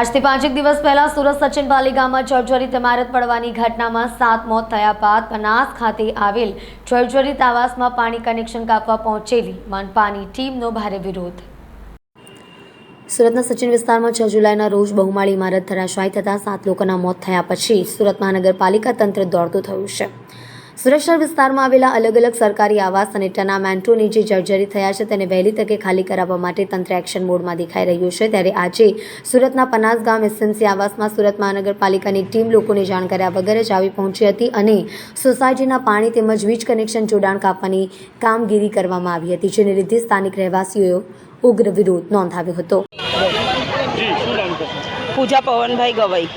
આજથી પાંચેક દિવસ પહેલા સુરત સચિન પાલિકામાં જર્જરિત ઇમારત પડવાની ઘટનામાં સાત મોત થયા બાદ બનાસ ખાતે આવેલ જર્જરિત આવાસમાં પાણી કનેક્શન કાપવા પહોંચેલી મનપાની ટીમનો ભારે વિરોધ. સુરતના સચિન વિસ્તારમાં છ જુલાઈના રોજ બહુમાળી ઇમારત ધરાશાયી થતાં સાત લોકોના મોત થયા પછી સુરત મહાનગરપાલિકા તંત્ર દોડતું થયું છે. શહેર વિસ્તારમાં આવેલા અલગ અલગ સરકારી આવાસ અને ટર્નામેન્ટોની જે જર્જરી થયા છે તેને વહેલી તકે ખાલી કરાવવા માટે તંત્ર એક્શન મોડમાં દેખાઈ રહ્યું છે. ત્યારે આજે સુરતના પનાસ ગામ એસએમસી આવાસમાં સુરત મહાનગરપાલિકાની ટીમ લોકોને જાણ કર્યા વગર જ આવી પહોંચી હતી અને સોસાયટીના પાણી તેમજ વીજ કનેક્શન જોડાણ કાપવાની કામગીરી કરવામાં આવી હતી, જેને લીધે સ્થાનિક રહેવાસીઓએ ઉગ્ર વિરોધ નોંધાવ્યો હતો. પૂજા પવનભાઈ ગવાઈ.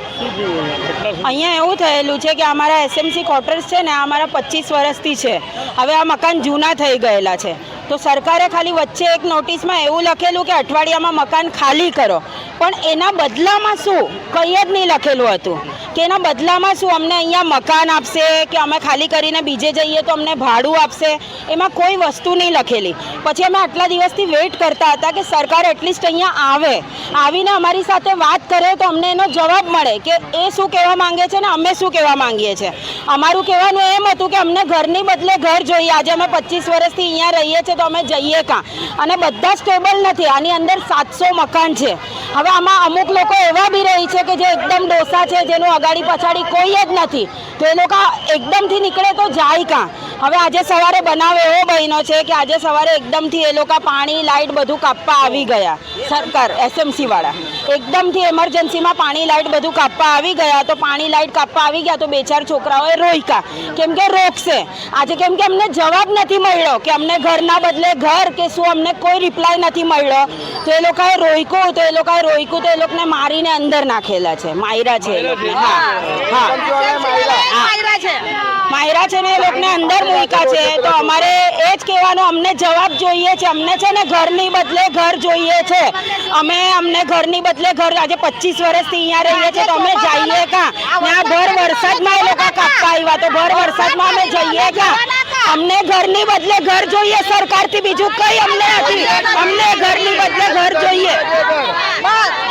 અહીંયા એવું થયેલું છે કે અમારા એસએમસી ક્વાર્ટર્સ છે ને અમારા પચીસ વર્ષથી છે. હવે આ મકાન જૂના થઈ ગયેલા છે. તો સરકારે ખાલી વચ્ચે એક નોટિસમાં એવું લખેલું કે અઠવાડિયામાં મકાન ખાલી કરો. પણ એના બદલામાં શું? કંઈ જ નહીં લખેલું હતું. કે એના બદલામાં શું? અમને અહીંયા મકાન આપશે, કે અમે ખાલી કરીને બીજે જઈએ તો અમને ભાડું આપશે? એમાં કોઈ વસ્તુ નહીં લખેલી. પછી અમે આટલા દિવસથી વેઇટ કરતા હતા કે સરકાર એટલીસ્ટ અહીંયા આવે. આવીને અમારી સાથે વાત કરે તો અમને એનો જવાબ મળે કે એ શું કહેવા માંગે છે ને અમે શું કહેવા માંગીએ છીએ? અમારું કહેવાનું એમ હતું કે અમને ઘરની બદલે ઘર જોઈએ. આજે અમે પચીસ વર્ષથી અહીંયા રહીએ છીએ તો અમે જઈએ કાં અને બધા સ્ટેબલ નથી. આની અંદર સાતસો મકાન છે. હવે આમાં અમુક લોકો એવા બી રહી છે કે જે એકદમ ડોસા છે, જેનું અગાડી પછાડી કોઈ જ નથી. તો એ લોકો એકદમથી નીકળે તો જાય કાં હવે આજે સવારે બનાવ એવો બન્યો છે કે આજે સવારે એકદમથી એ લોકો પાણી લાઇટ બધું કાપવા આવી ગયા. સરકાર એસએમસી વાળા. એકદમથી એમરજન્સીમાં પાણી લાઇટ બધું કાપવા આવી ગયા. તો પાણી લાઇટ કાપવા આવી ગયા તો બે ચાર છોકરાઓએ રોઈકા કેમ કે રોકશે. આજે કેમ કે અમને જવાબ નથી મળ્યો કે અમને ઘરના બદલે ઘર કે શું અમને કોઈ રિપ્લાય નથી મળ્યો. તો એ લોકોએ રોક્યું તો એ લોકોએ રોક્યું તો એ લોકોને મારીને અંદર નાખેલા છે. માયરા છે હા. હા. માયરા છે ને એ લોકોને અંદર મૂક્યા છે તો અમારે એ જ કહેવાનો અમને જવાબ જોઈએ છે. અમને છે ને ઘરની બદલે ઘર જોઈએ છે. અમે અમને ઘરની બદલે ઘર આજે પચીસ વર્ષથી અહીંયા રહીએ છીએ તો અમે જઈએ કાં ત્યાં ભર વરસાદમાં એ લોકો કાપવા આવ્યા તો ભર વરસાદમાં અમે જઈએ કાં અમને ઘરની બદલે ઘર જોઈએ સરકારથી બીજું કઈ અમને નથી. અમને ઘરની બદલે ઘર જોઈએ.